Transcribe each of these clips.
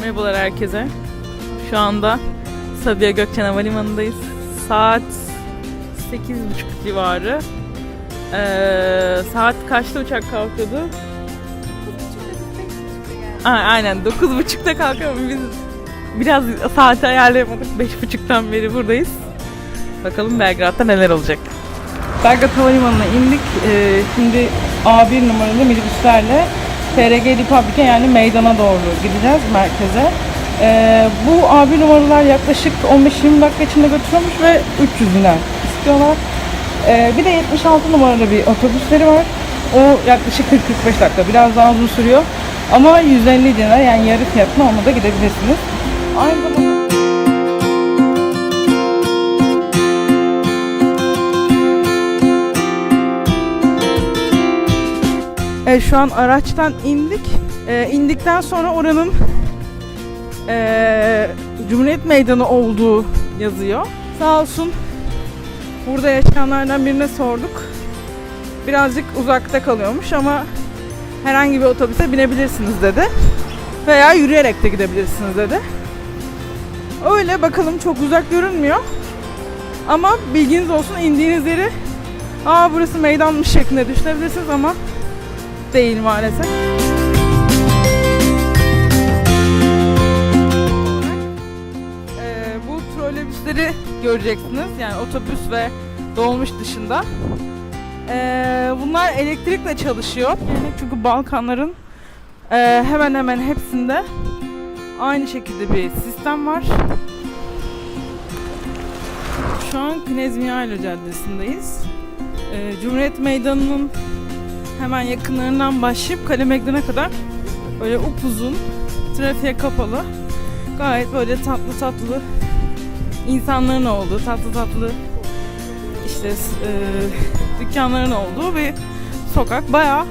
Merhabalar herkese. Şu anda Sabiha Gökçen Havalimanı'ndayız. Saat 8.30 civarı. Ee, saat kaçta uçak kalkıyordu? Aa, aynen 9.30'da kalkıyor. Biz biraz saati ayarlayamadık. 5.30'dan beri buradayız. Bakalım Belgrad'da neler olacak. Belgrad Havalimanı'na indik. Ee, şimdi A1 numaralı minibüslerle TRG Republic'e yani meydana doğru gideceğiz merkeze. Ee, bu A1 numaralar yaklaşık 15-20 dakika içinde götürüyormuş ve 300 lira istiyorlar. Ee, bir de 76 numaralı bir otobüsleri var. O yaklaşık 40-45 dakika. Biraz daha uzun sürüyor. Ama 150 lira yani yarı fiyatına onunla da gidebilirsiniz. Aynı zamanda Evet, şu an araçtan indik. Ee, indikten sonra oranın ee, Cumhuriyet Meydanı olduğu yazıyor. Sağ olsun burada yaşayanlardan birine sorduk. Birazcık uzakta kalıyormuş ama herhangi bir otobüse binebilirsiniz dedi. Veya yürüyerek de gidebilirsiniz dedi. Öyle bakalım çok uzak görünmüyor. Ama bilginiz olsun indiğiniz yeri aa burası meydanmış şeklinde düşünebilirsiniz ama değil maalesef. Ee, bu trolleybüsleri göreceksiniz. Yani otobüs ve dolmuş dışında. Ee, bunlar elektrikle çalışıyor. Çünkü Balkanların e, hemen hemen hepsinde aynı şekilde bir sistem var. Şu an Knez Mihailo Caddesi'ndeyiz. Ee, Cumhuriyet Meydanı'nın hemen yakınlarından başlayıp Kale Meydanı'na kadar böyle upuzun, trafiğe kapalı, gayet böyle tatlı tatlı insanların olduğu, tatlı tatlı işte e, dükkanların olduğu bir sokak. Bayağı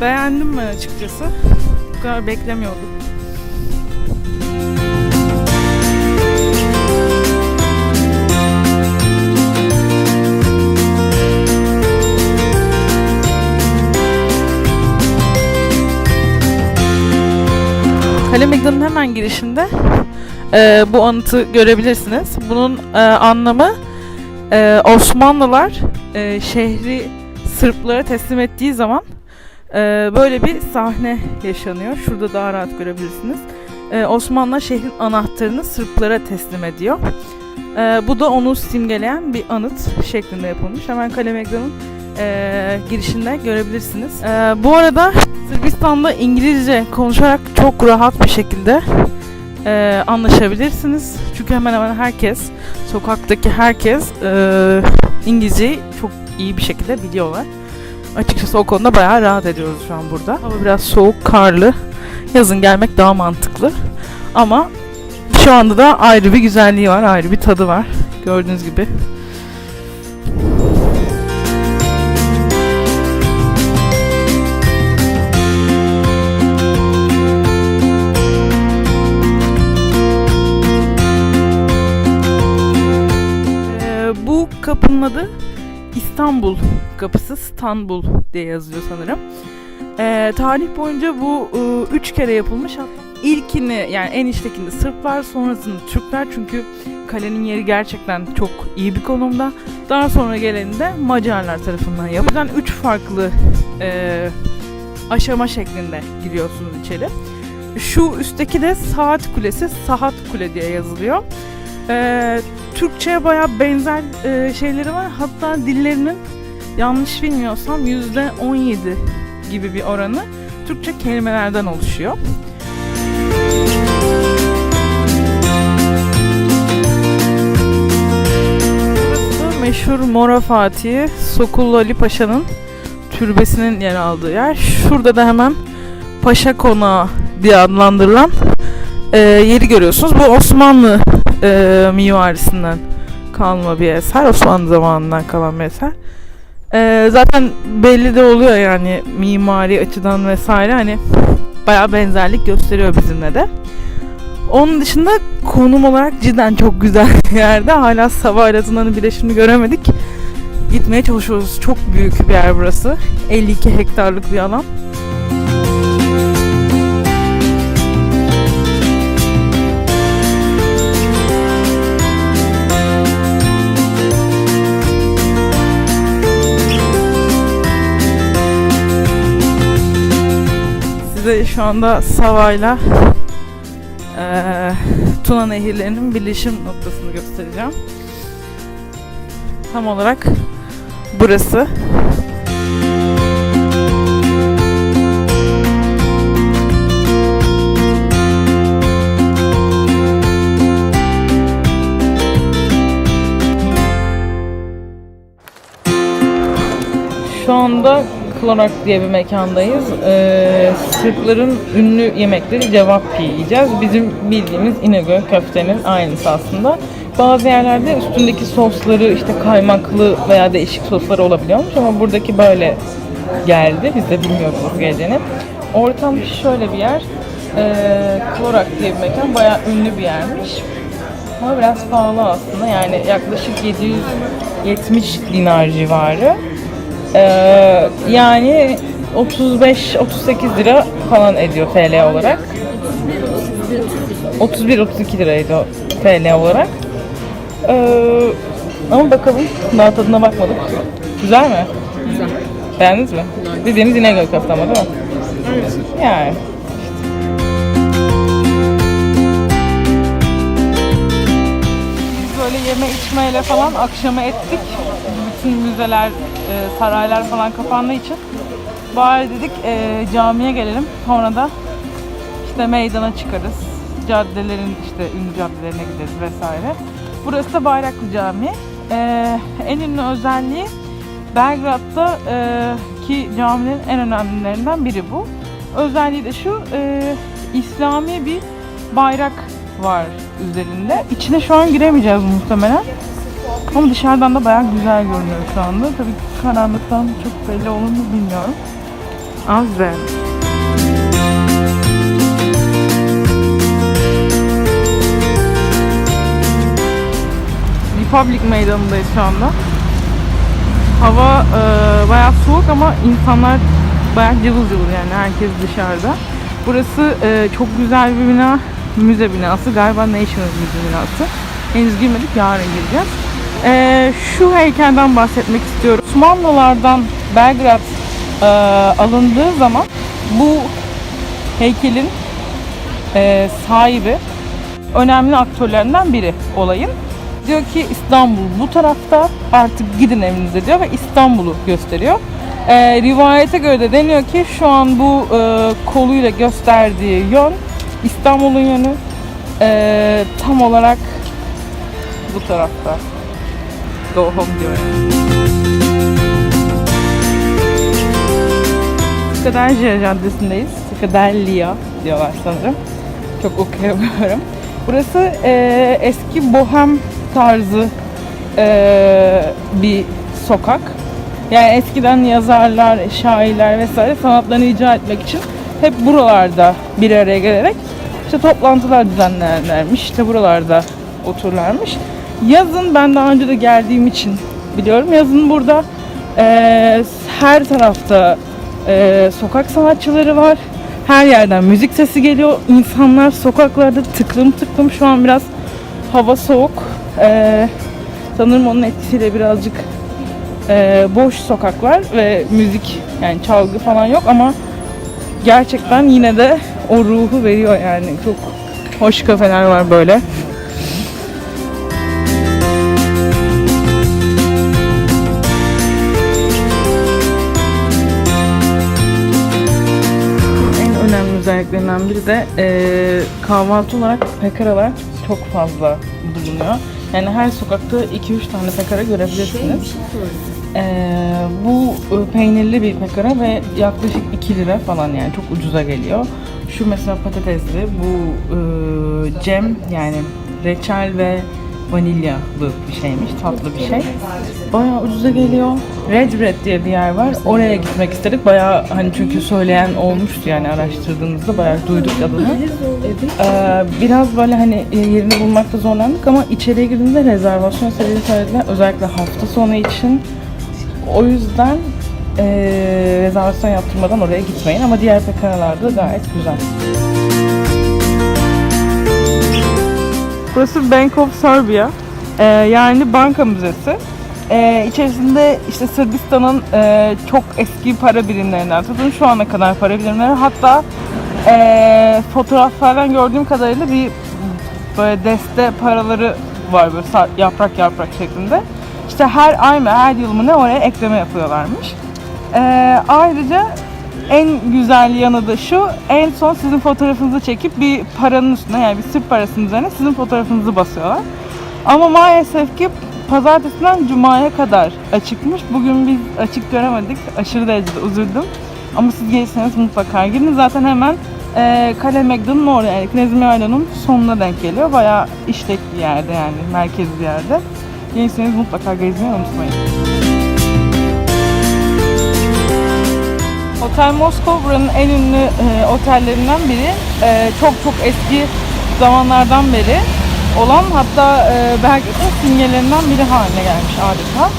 beğendim ben açıkçası. Bu kadar beklemiyordum. Hemen girişinde e, bu anıtı görebilirsiniz. Bunun e, anlamı e, Osmanlılar e, şehri Sırplara teslim ettiği zaman e, böyle bir sahne yaşanıyor. Şurada daha rahat görebilirsiniz. E, Osmanlılar şehrin anahtarını Sırplara teslim ediyor. E, bu da onu simgeleyen bir anıt şeklinde yapılmış. Hemen Kale Meydanı'nın e, girişinde görebilirsiniz. E, bu arada Sırbistan'da İngilizce konuşarak çok rahat bir şekilde e, anlaşabilirsiniz. Çünkü hemen hemen herkes, sokaktaki herkes e, İngilizceyi çok iyi bir şekilde biliyorlar. Açıkçası o konuda bayağı rahat ediyoruz şu an burada. Ama biraz soğuk, karlı. Yazın gelmek daha mantıklı. Ama şu anda da ayrı bir güzelliği var, ayrı bir tadı var. Gördüğünüz gibi. İstanbul kapısı, İstanbul diye yazıyor sanırım. Ee, tarih boyunca bu e, üç kere yapılmış. İlkini yani en içtekini Sırplar, sonrasını Türkler çünkü kalenin yeri gerçekten çok iyi bir konumda. Daha sonra geleni de Macarlar tarafından yapılan üç farklı e, aşama şeklinde giriyorsunuz içeri. Şu üstteki de saat kulesi, Saat Kule diye yazılıyor. Ee, Türkçe'ye bayağı benzer e, şeyleri var. Hatta dillerinin yanlış bilmiyorsam yüzde 17 gibi bir oranı Türkçe kelimelerden oluşuyor. Meşhur Mora Fatih Sokullu Ali Paşa'nın türbesinin yer aldığı yer. Şurada da hemen Paşa Konağı diye adlandırılan e, yeri görüyorsunuz. Bu Osmanlı e, mimarisinden kalma bir eser. Osmanlı zamanından kalan bir eser. E, zaten belli de oluyor yani mimari açıdan vesaire hani bayağı benzerlik gösteriyor bizimle de. Onun dışında konum olarak cidden çok güzel bir yerde. Hala Sava ile Tuna'nın birleşimini göremedik. Gitmeye çalışıyoruz. Çok büyük bir yer burası. 52 hektarlık bir alan. Size şu anda Sava'yla eee Tuna nehirlerinin birleşim noktasını göstereceğim. Tam olarak burası. Anda Klorak diye bir mekandayız. Ee, Sırpların ünlü yemekleri cevappi yiyeceğiz. Bizim bildiğimiz İnegöl köftenin aynısı aslında. Bazı yerlerde üstündeki sosları işte kaymaklı veya değişik sosları olabiliyormuş ama buradaki böyle geldi. Biz de bilmiyoruz nasıl geleceğini. Ortam şöyle bir yer. Ee, Klorak diye bir mekan. Bayağı ünlü bir yermiş. Ama biraz pahalı aslında. Yani yaklaşık 770 dinar civarı. Ee, yani 35-38 lira falan ediyor TL olarak. 31-32 liraydı TL olarak. Ee, ama bakalım daha tadına bakmadık. Güzel mi? Güzel. Beğendiniz mi? Bildiğimiz İnegöl köfte ama değil mi? Yani. Biz böyle yeme içmeyle falan akşamı ettik. Bütün müzeler, e, saraylar falan kapandığı için bari dedik e, camiye gelelim. Sonra da işte meydana çıkarız. Caddelerin işte ünlü caddelerine gideriz vesaire. Burası da Bayraklı Camii. E, en ünlü özelliği Belgrad'da e, ki camilerin en önemlilerinden biri bu. Özelliği de şu, e, İslami bir bayrak var üzerinde. İçine şu an giremeyeceğiz muhtemelen. Ama dışarıdan da bayağı güzel görünüyor şu anda. Tabii karanlıktan çok belli olur mu bilmiyorum. Az beğendim. Republic Meydanı'ndayız şu anda. Hava e, bayağı soğuk ama insanlar bayağı cıvıl cıvıl yani herkes dışarıda. Burası e, çok güzel bir bina, müze binası. Galiba National Müze binası. Henüz girmedik, yarın gireceğiz. E, şu heykelden bahsetmek istiyorum. Osmanlılardan Belgrad e, alındığı zaman bu heykelin e, sahibi önemli aktörlerinden biri olayın. Diyor ki İstanbul bu tarafta artık gidin evinize diyor ve İstanbul'u gösteriyor. Ee, rivayete göre de deniyor ki şu an bu e, koluyla gösterdiği yön İstanbul'un yönü e, tam olarak bu tarafta. Go home diyor. yani. Skadelcia Caddesi'ndeyiz. Skadellia diyorlar sanırım. Çok okuyamıyorum. Burası e, eski bohem tarzı e, bir sokak. Yani eskiden yazarlar, şairler vesaire sanatlarını icra etmek için hep buralarda bir araya gelerek işte toplantılar düzenlerlermiş. İşte buralarda otururlarmış. Yazın ben daha önce de geldiğim için biliyorum. Yazın burada e, her tarafta e, sokak sanatçıları var. Her yerden müzik sesi geliyor. İnsanlar sokaklarda tıklım tıklım. Şu an biraz hava soğuk. E, sanırım onun etkisiyle birazcık e, boş sokaklar ve müzik yani çalgı falan yok ama gerçekten yine de o ruhu veriyor yani. Çok hoş kafeler var böyle. Özelliklerinden biri de eee, kahvaltı olarak pekaralar çok fazla bulunuyor. Yani her sokakta 2-3 tane pekara görebilirsiniz. Eee, bu e, peynirli bir pekara ve yaklaşık 2 lira falan yani çok ucuza geliyor. Şu mesela patatesli, bu e, cem yani reçel ve vanilyalı bir şeymiş, tatlı bir şey. bayağı ucuza geliyor. Red Red diye bir yer var. Oraya gitmek istedik. Bayağı hani çünkü söyleyen olmuştu yani araştırdığımızda bayağı duyduk adını. Ee, biraz böyle hani e, yerini bulmakta zorlandık ama içeriye girdiğimde rezervasyon seviyesi söylediler. Özellikle hafta sonu için. O yüzden e, rezervasyon yaptırmadan oraya gitmeyin ama diğer pekaralarda gayet güzel. Burası Bank of Serbia. Ee, yani banka müzesi. Ee, içerisinde işte Sırbistan'ın e, çok eski para birimlerinden tutun şu ana kadar para birimleri. Hatta e, fotoğraflardan gördüğüm kadarıyla bir böyle deste paraları var böyle yaprak yaprak şeklinde. İşte her ay mı her yıl mı ne oraya ekleme yapıyorlarmış. Ee, ayrıca en güzel yanı da şu, en son sizin fotoğrafınızı çekip bir paranın üstüne yani bir Sırp parasının üzerine sizin fotoğrafınızı basıyorlar. Ama maalesef ki pazartesinden cumaya kadar açıkmış. Bugün biz açık göremedik. Aşırı derecede üzüldüm. Ama siz gelirseniz mutlaka girin. Zaten hemen e, Kale Megdan'ın orada yani Knezmi Ayla'nın sonuna denk geliyor. Bayağı işlek bir yerde yani merkezi bir yerde. Gelirseniz mutlaka gezmeyi unutmayın. Otel Moskova buranın en ünlü e, otellerinden biri. E, çok çok eski zamanlardan beri olan hatta e, Belgrad'ın simgelerinden biri haline gelmiş adeta.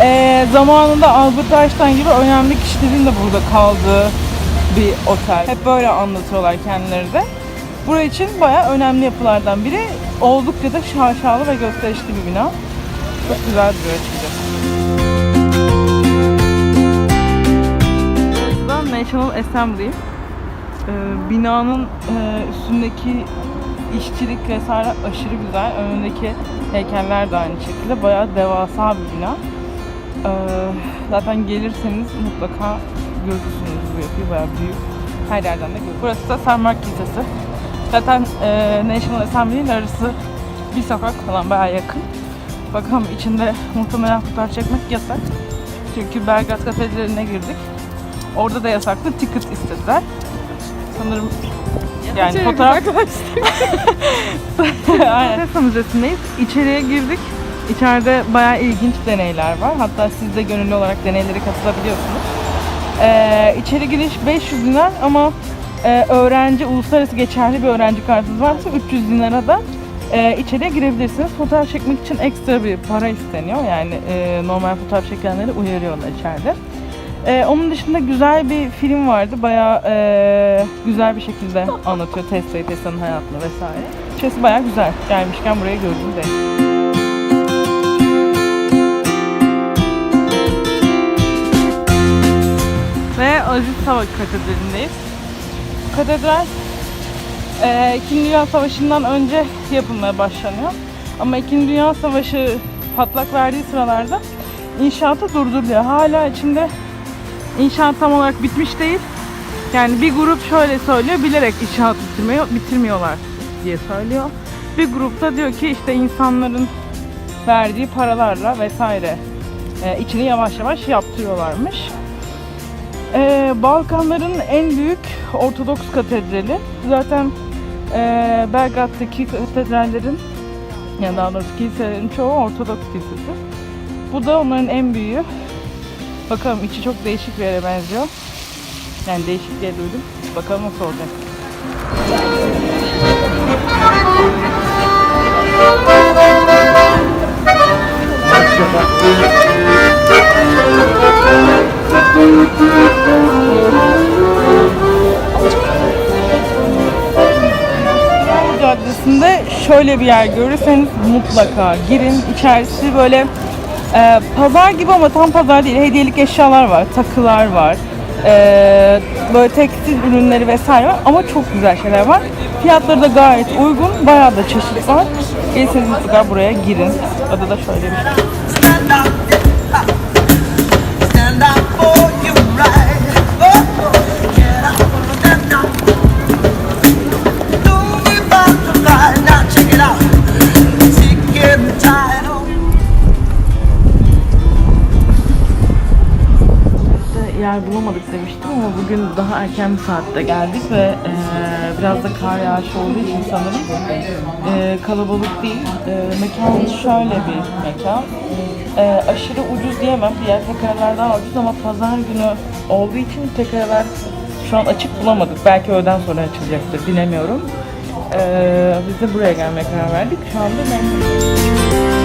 E, zamanında Albert Einstein gibi önemli kişilerin de burada kaldığı bir otel. Hep böyle anlatıyorlar kendileri de. Burası için bayağı önemli yapılardan biri. Oldukça da şaşalı ve gösterişli bir bina. Çok güzel duruyor açıkçası. National Assembly. Ee, binanın e, üstündeki işçilik vesaire aşırı güzel. Önündeki heykeller de aynı şekilde. Bayağı devasa bir bina. Ee, zaten gelirseniz mutlaka görürsünüz bu yapıyı. Bayağı büyük. Her yerden de görürsünüz. Burası da Sarmak Kilisesi. Zaten e, National Assembly ile arası bir sokak falan bayağı yakın. Bakalım içinde muhtemelen fotoğraf çekmek yasak. Çünkü Belgrad Katedrali'ne girdik. Orada da yasaklı ticket istediler. Sanırım yani fotoğraf... Aynen. Tesla Müzesi'ndeyiz. İçeriye girdik. İçeride bayağı ilginç deneyler var. Hatta siz de gönüllü olarak deneylere katılabiliyorsunuz. Ee, içeri giriş 500 dinar ama e, öğrenci, uluslararası geçerli bir öğrenci kartınız varsa 300 dinara da e, içeriye girebilirsiniz. Fotoğraf çekmek için ekstra bir para isteniyor. Yani e, normal fotoğraf çekenleri uyarıyorlar içeride. E, onun dışında güzel bir film vardı. Bayağı e, güzel bir şekilde anlatıyor Tesla'yı, Tesla'nın hayatını vesaire. İçerisi bayağı güzel. Gelmişken buraya gördüm de. Ve Aziz Sava Katedrali'ndeyiz. Katedral e, İkinci Dünya Savaşı'ndan önce yapılmaya başlanıyor. Ama İkinci Dünya Savaşı patlak verdiği sıralarda inşaatı durduruluyor. Hala içinde İnşaat tam olarak bitmiş değil. Yani bir grup şöyle söylüyor, bilerek inşaat bitirmiyor, bitirmiyorlar diye söylüyor. Bir grupta diyor ki işte insanların verdiği paralarla vesaire e, içini yavaş yavaş yaptırıyorlarmış. E, Balkanların en büyük Ortodoks katedrali. Zaten e, Belgrad'daki katedrallerin ya daha doğrusu kiliselerin çoğu Ortodoks kilisesi. Bu da onların en büyüğü. Bakalım içi çok değişik bir yere benziyor. Yani değişik diye duydum. Bakalım nasıl olacak. Caddesi'nde şöyle bir yer görürseniz mutlaka girin. İçerisi böyle e, pazar gibi ama tam pazar değil. Hediyelik eşyalar var, takılar var. E, böyle tekstil ürünleri vesaire var ama çok güzel şeyler var. Fiyatları da gayet uygun. Bayağı da çeşit var. Gelirseniz mutlaka buraya girin. Adı da şöyle bir şey. Yer bulamadık demiştim ama bugün daha erken bir saatte geldik ve eee, biraz da kar yağışı olduğu için sanırım e, kalabalık değil. E, mekan şöyle bir mekan. E, aşırı ucuz diyemem. Diğer tekneler daha ucuz ama pazar günü olduğu için tekneler şu an açık bulamadık. Belki öğleden sonra açılacaktır bilemiyorum. E, biz de buraya gelmeye karar verdik. Şu anda memnunuz.